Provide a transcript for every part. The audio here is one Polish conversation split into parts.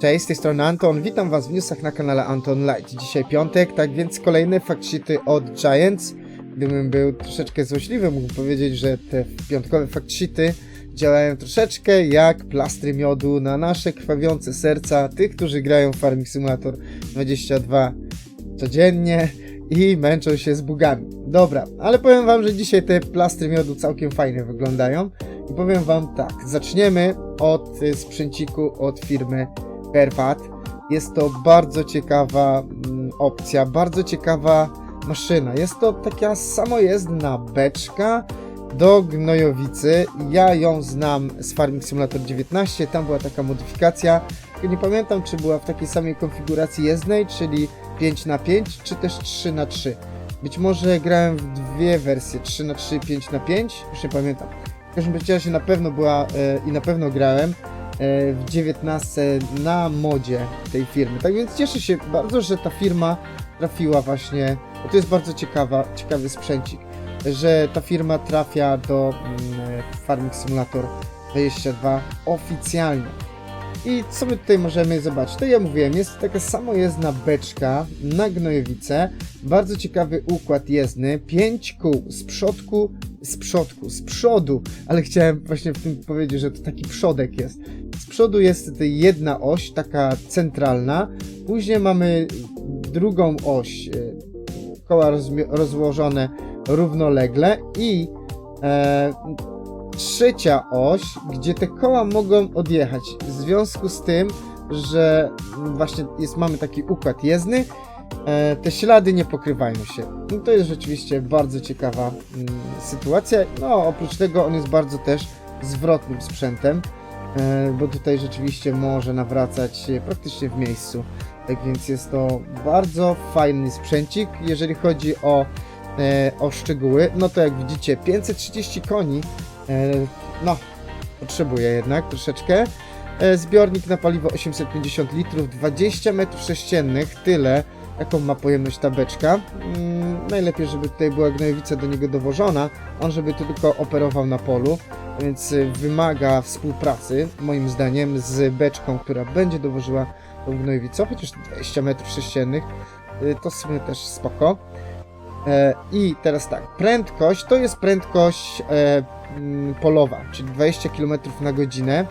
Cześć, z tej strony Anton, witam was w newsach na kanale Anton Light. Dzisiaj piątek, tak więc kolejne factsheety od Giants. Gdybym był troszeczkę złośliwy, mógłbym powiedzieć, że te piątkowe factsheety działają troszeczkę jak plastry miodu na nasze krwawiące serca tych, którzy grają Farming Simulator 22 codziennie i męczą się z bugami. Dobra, ale powiem wam, że dzisiaj te plastry miodu całkiem fajnie wyglądają i powiem wam tak, zaczniemy od y, sprzęciku od firmy Perfat. Jest to bardzo ciekawa mm, opcja, bardzo ciekawa maszyna. Jest to taka samojezdna beczka do gnojowicy. Ja ją znam z Farming Simulator 19, tam była taka modyfikacja. Nie pamiętam, czy była w takiej samej konfiguracji jezdnej, czyli 5 na 5 czy też 3 na 3 Być może grałem w dwie wersje, 3 na 3 5 na 5 już nie pamiętam. W każdym razie na pewno była e, i na pewno grałem w 19 na modzie tej firmy. Tak więc cieszę się bardzo, że ta firma trafiła właśnie, bo to jest bardzo ciekawa, ciekawy sprzęcik, że ta firma trafia do mm, Farming Simulator 22 oficjalnie. I co my tutaj możemy zobaczyć? To ja mówiłem, jest taka samojezdna beczka na gnojowicę. Bardzo ciekawy układ jezdny. 5 kół z przodku, z przodku, z przodu, ale chciałem właśnie w tym powiedzieć, że to taki przodek jest. Z przodu jest jedna oś, taka centralna. Później mamy drugą oś, e, koła rozłożone równolegle i e, trzecia oś, gdzie te koła mogą odjechać. W związku z tym, że właśnie jest, mamy taki układ jezdny, e, te ślady nie pokrywają się. No to jest rzeczywiście bardzo ciekawa mm, sytuacja. No oprócz tego on jest bardzo też zwrotnym sprzętem, bo tutaj rzeczywiście może nawracać praktycznie w miejscu. Tak więc jest to bardzo fajny sprzęcik, jeżeli chodzi o, e, o szczegóły. No to jak widzicie 530 koni, e, no potrzebuje jednak troszeczkę. E, Zbiornik na paliwo 850 litrów, 20 metrów sześciennych, tyle jaką ma pojemność ta beczka. Mm, najlepiej, żeby tutaj była gnojowica do niego dowożona, on żeby tylko operował na polu, więc y, wymaga współpracy, moim zdaniem, z beczką, która będzie dowożyła tą gnojowicę, chociaż 20 metrów sześciennych, y, to w sumie też spoko. E, I teraz tak, prędkość to jest prędkość e, mm, polowa, czyli 20 km na godzinę.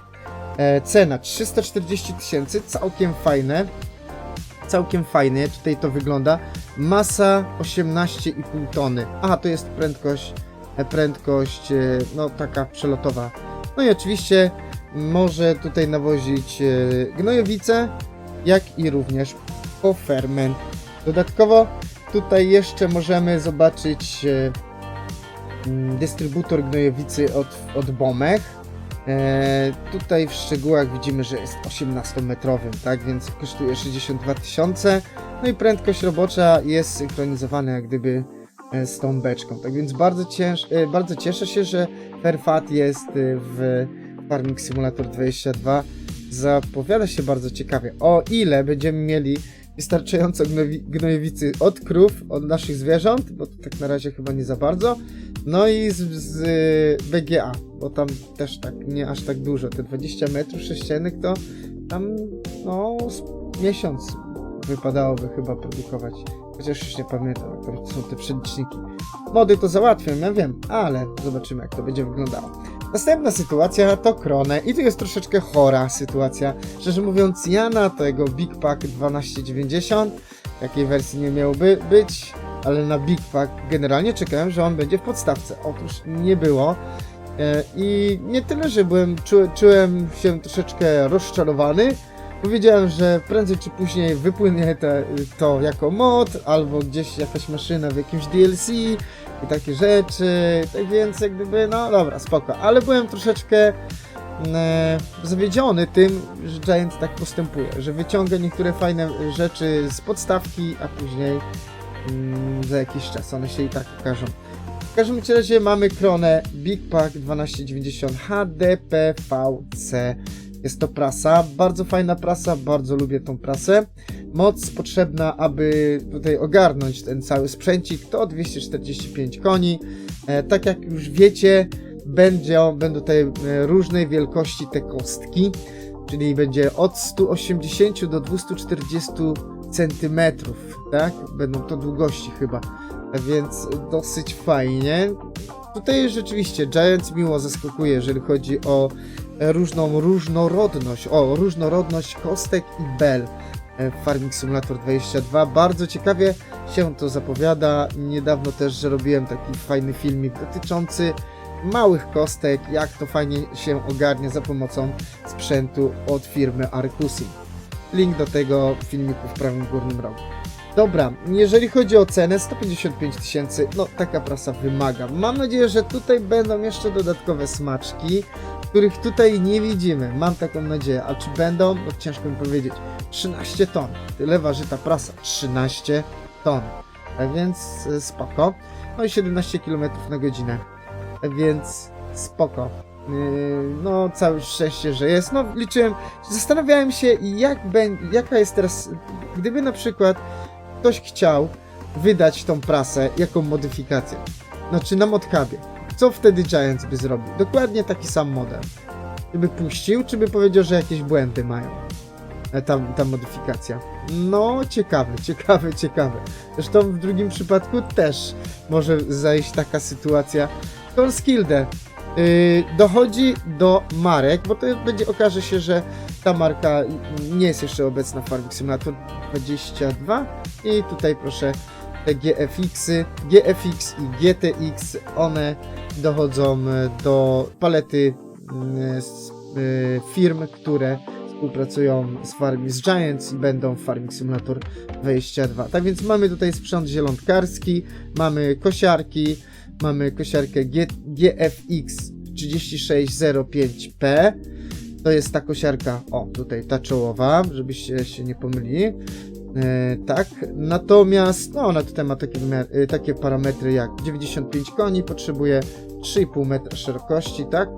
E, cena 340 tysięcy, całkiem fajne. Całkiem fajnie tutaj to wygląda. Masa 18,5 tony. Aha, to jest prędkość, prędkość, e, no taka przelotowa. No i oczywiście może tutaj nawozić e, gnojowice, jak i również poferment. Dodatkowo tutaj jeszcze możemy zobaczyć e, mm, dystrybutor gnojowicy od, od Bomech. E, tutaj w szczegółach widzimy, że jest 18-metrowym, tak więc kosztuje 62 tysiące. No i prędkość robocza jest synchronizowana jak gdyby e, z tą beczką. Tak więc bardzo, cięż, e, bardzo cieszę się, że Perfat jest e, w Farming Simulator 22. Zapowiada się bardzo ciekawie. O ile będziemy mieli wystarczająco gnowi- gnojowicy od krów, od naszych zwierząt, bo tak na razie chyba nie za bardzo. No i z, z BGA, bo tam też tak nie aż tak dużo. Te 20 metrów sześciennych to tam no miesiąc wypadałoby chyba produkować. Chociaż już nie pamiętam, jak to są te przeliczniki. Mody to załatwią, ja wiem, ale zobaczymy jak to będzie wyglądało. Następna sytuacja to Krone i to jest troszeczkę chora sytuacja. Szczerze mówiąc, ja na tego Big Pack 1290, jakiej wersji nie miałby być, ale na Big Pack generalnie czekałem, że on będzie w podstawce. Otóż nie było. E, I nie tyle, że byłem, czu, czułem się troszeczkę rozczarowany. Powiedziałem, że prędzej czy później wypłynie te, to jako mod, albo gdzieś jakaś maszyna w jakimś DLC i takie rzeczy. Tak więc jak gdyby, no dobra, spoko. Ale byłem troszeczkę e, zawiedziony tym, że Giant tak postępuje, że wyciąga niektóre fajne rzeczy z podstawki, a później mm, za jakiś czas one się i tak pokażą. W każdym razie mamy kronę Big Pack 1290 HDPVC. Jest to prasa, bardzo fajna prasa, bardzo lubię tą prasę. Moc potrzebna, aby tutaj ogarnąć ten cały sprzęcik to 245 koni. E, tak jak już wiecie, będzie, będą tutaj e, różnej wielkości te kostki. czyli będzie od 180 do 240 centymetrów, tak? Będą to długości chyba, a więc dosyć fajnie. Tutaj rzeczywiście Giants miło zaskakuje, jeżeli chodzi o e, różną różnorodność, o różnorodność kostek i bel e, w Farming Simulator 22. Bardzo ciekawie się to zapowiada. Niedawno też, robiłem taki fajny filmik dotyczący małych kostek, jak to fajnie się ogarnia za pomocą sprzętu od firmy Arcusi. Link do tego filmiku w prawym górnym rogu. Dobra, jeżeli chodzi o cenę, 155 tysięcy, no taka prasa wymaga. Mam nadzieję, że tutaj będą jeszcze dodatkowe smaczki, których tutaj nie widzimy. Mam taką nadzieję, a czy będą? No ciężko mi powiedzieć. 13 ton, tyle waży ta prasa, 13 ton. Tak więc y, spoko. No i 17 km na godzinę. Tak więc spoko. No, całe szczęście, że jest. No, liczyłem, zastanawiałem się, jak będzie, jaka jest teraz, gdyby na przykład ktoś chciał wydać tą prasę, jaką modyfikację, znaczy na modcabie, co wtedy Giants by zrobił? Dokładnie taki sam model. Czy by puścił, czy by powiedział, że jakieś błędy mają? E, Ta, ta modyfikacja. No, ciekawe, ciekawe, ciekawe. Zresztą w drugim przypadku też może zajść taka sytuacja. Torskilde yy, dochodzi do marek, bo to będzie okaże się, że ta marka nie jest jeszcze obecna w Farming Simulator 22 i tutaj proszę te GFX-y, GFX i GTX, one dochodzą e, do palety mm, z, y, firm, które współpracują z Farming Giants i będą w Farming Simulator 22. Tak więc mamy tutaj sprzęt zielonkarski, mamy kosiarki, mamy kosiarkę G, GFX 3605P. To jest ta kosiarka, o tutaj ta czołowa, żebyście się nie pomylili. E, tak, natomiast no ona tutaj ma takie, wymiar, e, takie parametry jak 95 koni, potrzebuje 3,5 metra szerokości, tak?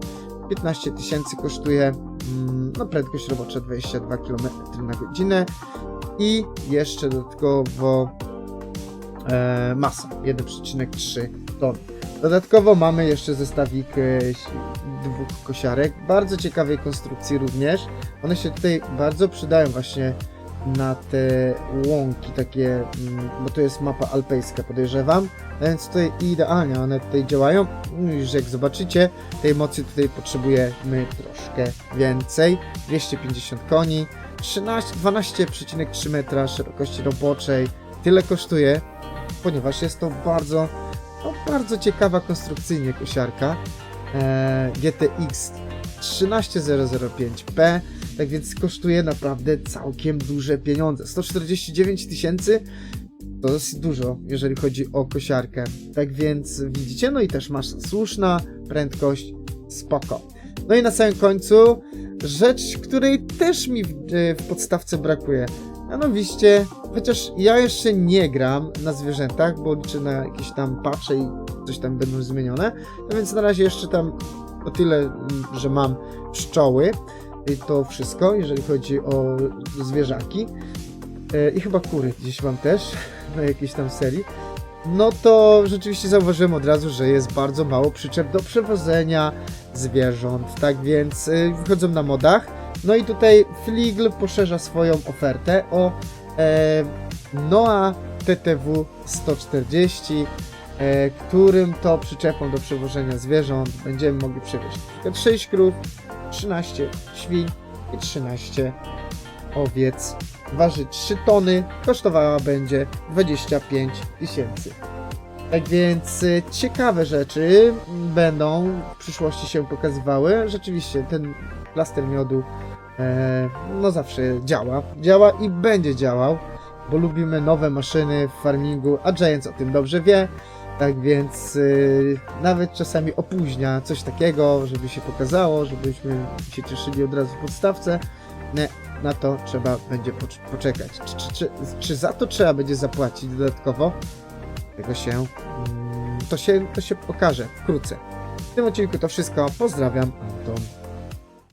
15 tysięcy kosztuje, mm, no prędkość robocza 22 km na godzinę i jeszcze dodatkowo e, masa 1,3 ton. Dodatkowo mamy jeszcze zestawik e, dwóch kosiarek, bardzo ciekawej konstrukcji również. One się tutaj bardzo przydają właśnie na te łąki takie, mm, bo to jest mapa alpejska podejrzewam, więc tutaj idealnie one tutaj działają. No Już jak zobaczycie, tej mocy tutaj potrzebujemy troszkę więcej. 250 koni, 13, 12,3 metra szerokości roboczej. Tyle kosztuje, ponieważ jest to bardzo, no, bardzo ciekawa konstrukcyjnie kosiarka. E, GTX 13005P, tak więc kosztuje naprawdę całkiem duże pieniądze. 149 tysięcy to dosyć dużo, jeżeli chodzi o kosiarkę. Tak więc widzicie, no i też masa słuszna, prędkość spoko. No i na samym końcu rzecz, której też mi w, e, w podstawce brakuje. Mianowicie, chociaż ja jeszcze nie gram na zwierzętach, bo liczę na jakieś tam patche i coś tam będą zmienione, no więc na razie jeszcze tam o tyle, mm, że mam pszczoły i to wszystko, jeżeli chodzi o zwierzaki. E, I chyba kury gdzieś mam też na jakiejś tam serii. No to rzeczywiście zauważyłem od razu, że jest bardzo mało przyczep do przewożenia zwierząt. Tak więc y, wychodzą na modach. No i tutaj Fligl poszerza swoją ofertę o Noa TTW 140, e, którym to przyczepą do przewożenia zwierząt będziemy mogli przewieźć na przykład 6 krów, 13 świń i 13 owiec. Waży 3 tony, kosztowała będzie 25 tysięcy. Tak więc y, ciekawe rzeczy będą w przyszłości się pokazywały. Rzeczywiście ten plaster miodu e, no zawsze działa. Działa i będzie działał, bo lubimy nowe maszyny w farmingu, a Giants o tym dobrze wie. Tak więc y, nawet czasami opóźnia coś takiego, żeby się pokazało, żebyśmy się cieszyli od razu w podstawce. Nie, na to trzeba będzie pocz- poczekać. Czy, czy, czy, czy za to trzeba będzie zapłacić dodatkowo? Tego się, mm, to się, to się pokaże wkrótce. W tym odcinku to wszystko. Pozdrawiam, Anton.